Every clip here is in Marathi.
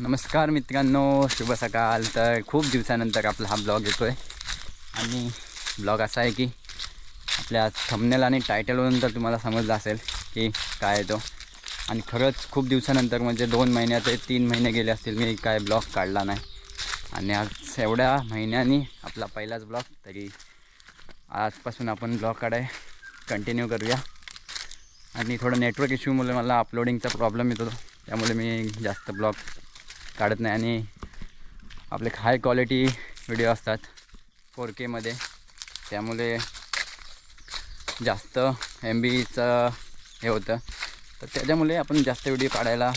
नमस्कार मित्रांनो शुभ सकाळ. तर खूप दिवसानंतर आपला हा ब्लॉग येतो आहे आणि ब्लॉग असा आहे की आपल्या थंबनेल आणि टायटलवरून तर तुम्हाला समजलं असेल की काय आहे तो. आणि खरंच खूप दिवसानंतर म्हणजे दोन महिन्याचे तीन महिने गेले असतील मी काय ब्लॉग काढला नाही. आणि आज एवढ्या महिन्यांनी आपला पहिलाच ब्लॉग तरी आजपासून आपण ब्लॉग काढाय कंटिन्यू करूया. आणि थोडं नेटवर्क इश्यूमुळे मला अपलोडिंगचा प्रॉब्लेम येतो त्यामुळे मी जास्त ब्लॉग काढत नाही आणि आपले हाय क्वालिटी व्हिडिओ असतात फोर केमध्ये त्यामुळे जास्त एम बीचं हे होतं. तर त्याच्यामुळे आपण जास्त व्हिडिओ काढायला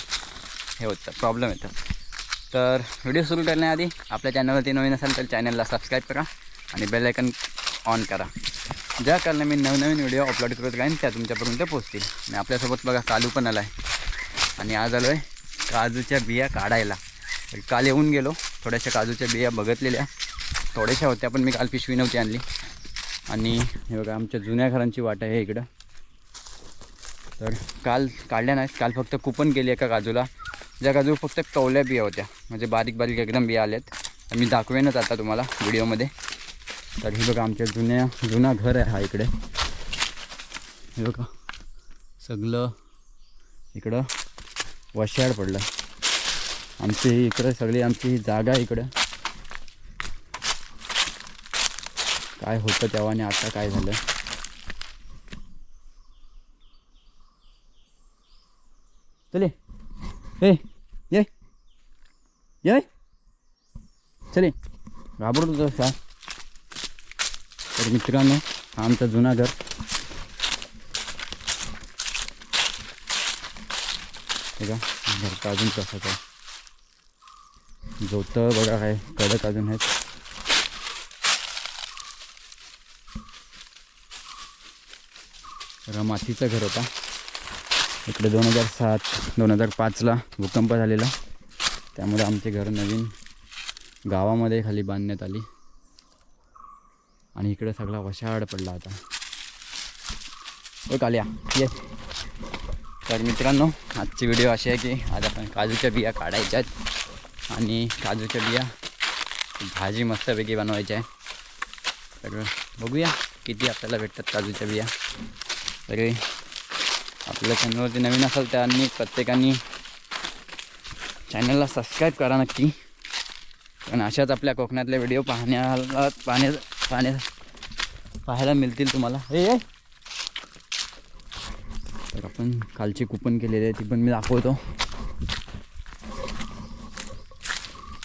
हे होतं प्रॉब्लेम येतं. तर व्हिडिओ सुरू करण्याआधी आपल्या चॅनलवरती नवीन असाल तर चॅनलला सबस्क्राईब करा आणि बेलायकन ऑन करा. ज्या कारण मी नवनवीन व्हिडिओ अपलोड करत राहीन त्या तुमच्यापर्यंत पोचतील आणि आपल्यासोबत बघा कालू पण आला आहे आणि आज आलो आहे काजूच्या बिया काढायला. काल येऊन गेलो. थोड्याशा काजूच्या बिया बघतलेल्या. थोड्याशा होत्या पण मी काल पिशवी नव्हती आणली. आणि हे बघा आमच्या जुन्या घरांची वाट आहे इकडं. तर काल काढल्या नाहीत. काल फक्त कुपन केली एका काजूला. ज्या काजू फक्त कवल्या बिया होत्या. म्हणजे बारीक बारीक एकदम बिया आल्यात. मी दाखवेनच आता तुम्हाला व्हिडिओमध्ये. तर हे बघा आमच्या जुन्या जुना घर आहे हा इकडे. हे बघा सगळं इकडं वशाड पडलं. आमची इकडं सगळी आमची जागा आहे इकडं. काय होतं तेव्हा आणि आता काय झालं? चले. हे ये. ये. चले. घाबरत होतो का तर मित्रांनो हा आमचा जुना घर. बघा घरचा अजून कसा काय? जोतं बघा काय कडक अजून आहेत. तर मातीचं घर होता. इकडे दोन हजार सात दोन हजार पाचला भूकंप झालेला. त्यामुळे आमचे घर नवीन गावामध्ये खाली बांधण्यात आली. आणि इकडे सगळा वशाड पडला आता ओ काल्या ये. तर मित्रांनो आजची व्हिडिओ अशी आहे की आज आपण काजूच्या बिया काढायच्या आहेत. आणि काजूच्या बिया. भाजी मस्तपैकी बनवायची आहे. तर बघूया किती आपल्याला भेटतात काजूच्या बिया. तरी आपल्या चॅनलवरती नवीन असाल त्यांनी प्रत्येकाने चॅनलला सबस्क्राईब करा नक्की. कारण अशाच आपल्या कोकणातले व्हिडिओ पाहण्याला पाहण्या पाहण्या पाहायला मिळतील तुम्हाला. हे तर आपण कालची कुपन केलेली आहे ती पण मी दाखवतो.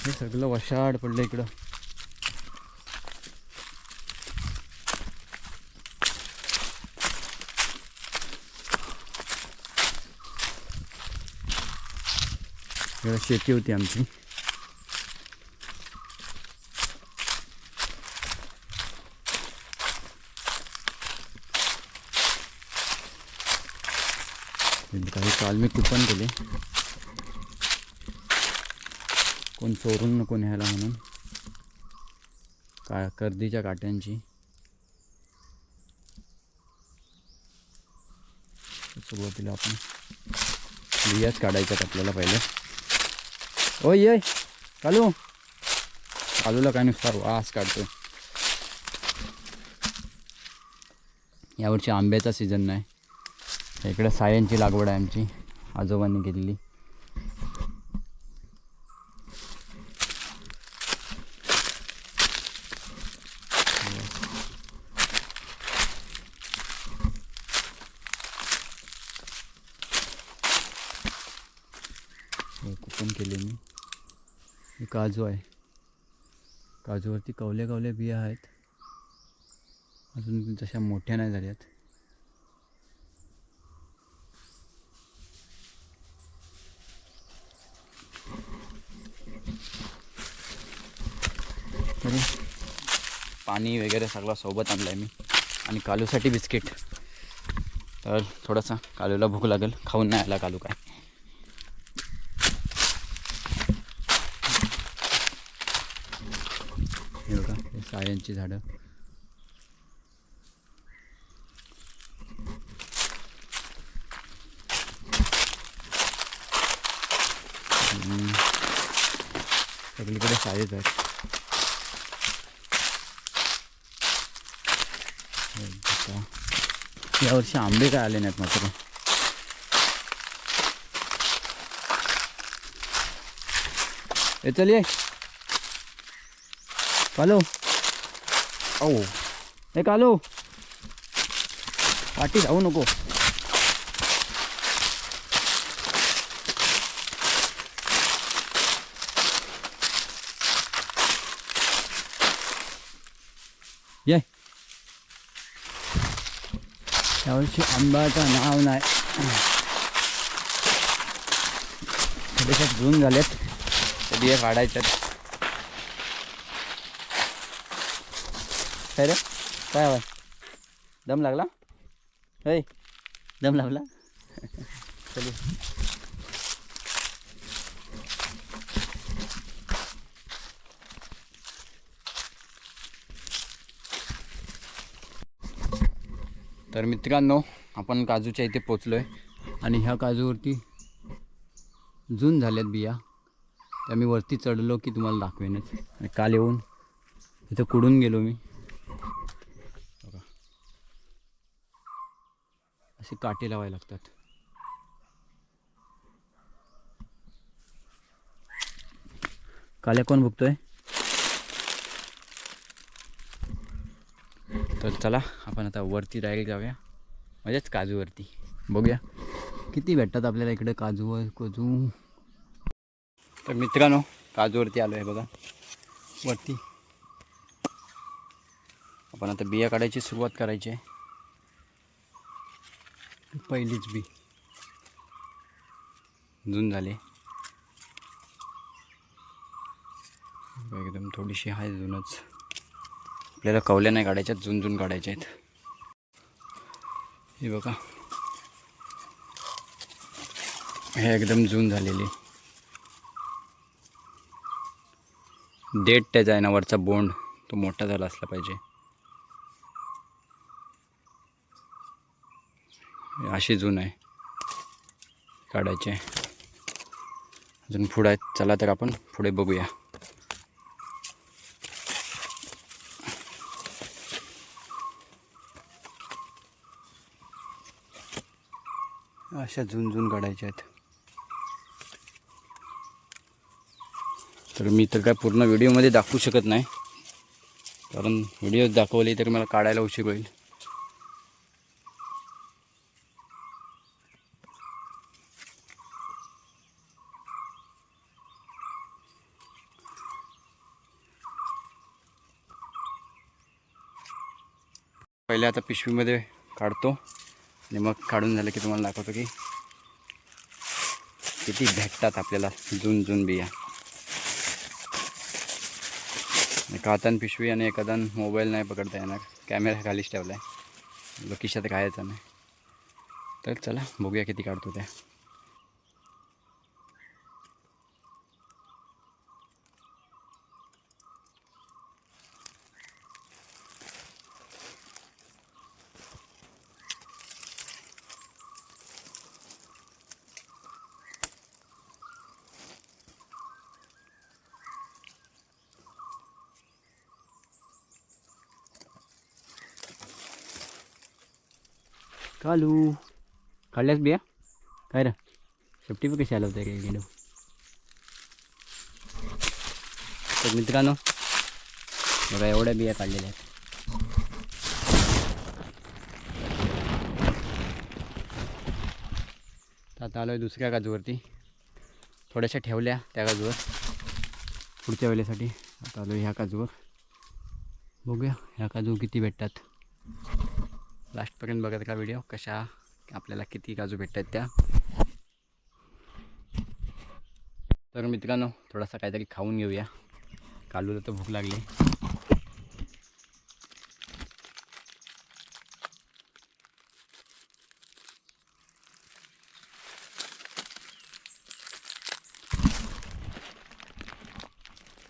हे सगळं वशाड पडलं इकडं. इकडं शेती होती आमची. काही काल मी कुपन केले. कोण चोरून नको न्यायला म्हणून. का कर्दीच्या काट्यांची. सुरुवातीला आपण बियाच काढायच्यात आपल्याला पहिले. ओ ये चालू चालूला काय नुसता वास काढतो यावर्षी आंब्याचा सीझन नाही. इकडे सायांची लागवड आहे आमची. आजोबांनी केलेली हे कुपन केले मी. हे काजू आहे. काजूवरती कवल्या कवल्या बिया आहेत. अजून तशा मोठ्या नाही झाल्यात. पाणी वगैरे सगळं सोबत आणलं आहे मी. आणि कालूसाठी बिस्किट. तर थोडासा कालूला भूक लागेल. खाऊन नाही आला कालू काय. हे बघा हे सायांची झाडं. सगळीकडे सायच आहेत. या वर्षी यावर्षी आंबे काय आले नाहीत मात्र. ए चल ये. कालो. औ ए कालो. पाठी जाऊ नको. ये. यावर्षी आंब्याचं नाव नाही. थोडेसे जून झालेत. बिया काढायच्यात काय रे काय हवं दम लागला? होय दम लागला? चल तर मित्रांनो आपण काजूच्या इथे पोचलो आहे आणि ह्या काजूवरती जून झाल्यात बिया. त्या मी वरती चढलो की तुम्हाला दाखवेनच. आणि काल येऊन इथं कुडून गेलो मी. असे काटे लावायला लागतात. काल्या कोण बघतोय तर चला आपण आता वरती डायरेक्ट जाऊया. म्हणजेच काजूवरती. बघूया. किती भेटतात आपल्याला इकडे काजू काजू? तर मित्रांनो काजूवरती आलो आहे बघा. वरती. आपण आता बिया काढायची सुरुवात करायची आहे. पहिलीच बी. जून झाली. एकदम थोडीशी आहे जूनच. आपल्याला कवल्या नाही काढायच्या जून जून काढायच्या आहेत. हे बघा. हे एकदम जून झालेली. डेट त्याचा आहे ना वरचा बोंड तो मोठा झाला असला पाहिजे. असे जून आहे काढायचे. अजून पुढं आहेत. चला तर आपण पुढे बघूया. अशा झुंझुन काढायच्या आहेत. तर मी तर काय पूर्ण व्हिडिओमध्ये दाखवू शकत नाही. कारण व्हिडिओ दाखवले तर मला काढायला उशीर होईल. पहिले आता पिशवीमध्ये काढतो. आणि मग काढून झालं की तुम्हाला दाखवतो की किती भेटतात आपल्याला. जून जून बिया. एक हातान पिशवी आणि एक हातान मोबाईल नाही पकडता येणार. कॅमेरा खालीच ठेवला आहे लोकेशात खायचा नाही. तर चला बघूया किती काढतो त्या. कालू। काढल्यास बिया काय रे शेपटी बी कशी आलं होतं काय गेलो तर बिया काढलेल्या आता आलो आहे दुसऱ्या काजूवरती थोड्याशा ठेवल्या त्या काजूवर पुढच्या वेळेसाठी आता आलो ह्या काजूवर बघूया ह्या काजू किती भेटतात। लास्टपर्यंत बघत का व्हिडिओ कशा आपल्याला किती काजू भेटतात त्या. तर मित्रांनो थोडासा काहीतरी खाऊन घेऊया. कालूला तर भूक लागली.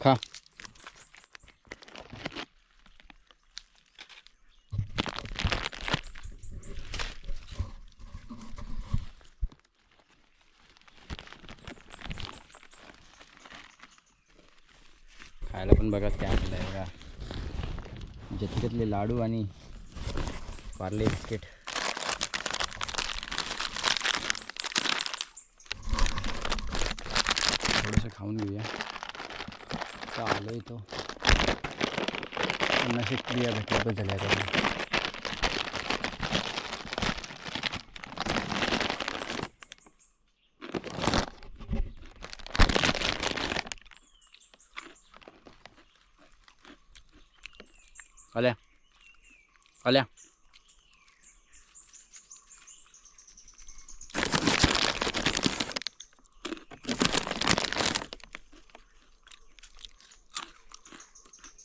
खा. बघा क्या मिलेगा जत्रेतले लाडू आनी पार्ले बिस्किट. थोडंसं खाऊन घेऊया. का तो. नशीब क्रिया भेटल्या तो झाल्या 阿亮阿亮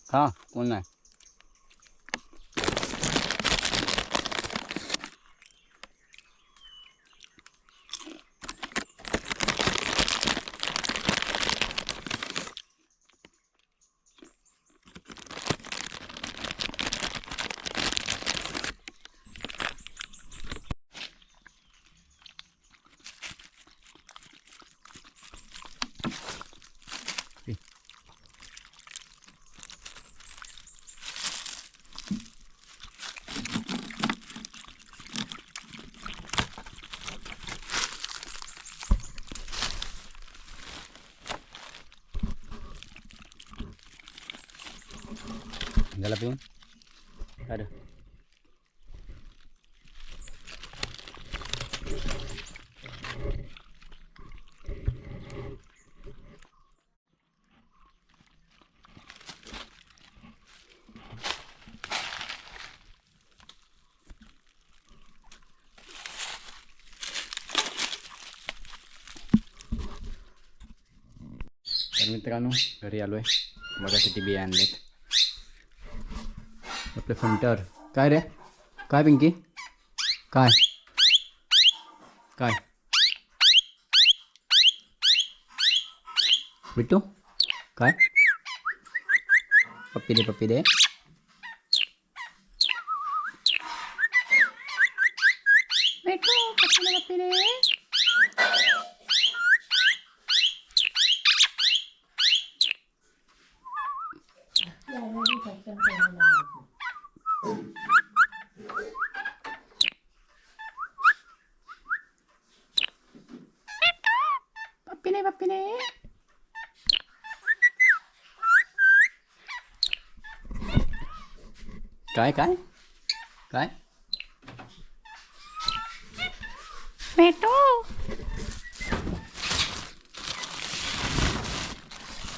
好姑奶 झाला पिऊन अरे तर मित्रांनो घरी आलो आहे बघा किती बिया आणलेत आपले फिल्टर. काय रे? काय पिंकी? काय? काय? बिट्टू? काय? पप्पी दे पप्पी दे बिट्टू पप्पी दे पप्पी दे पप्पी दे पप्पी दे काय काय काय बेटो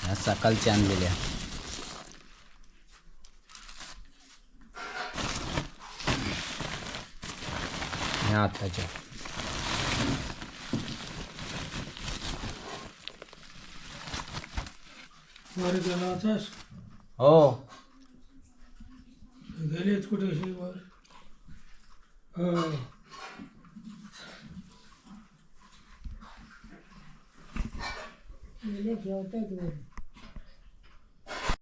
ह्या सकाळच्या आणलेल्या ह्या आताच्या वर गेला होतास हो गेलेच कुठे वर? हो. गेले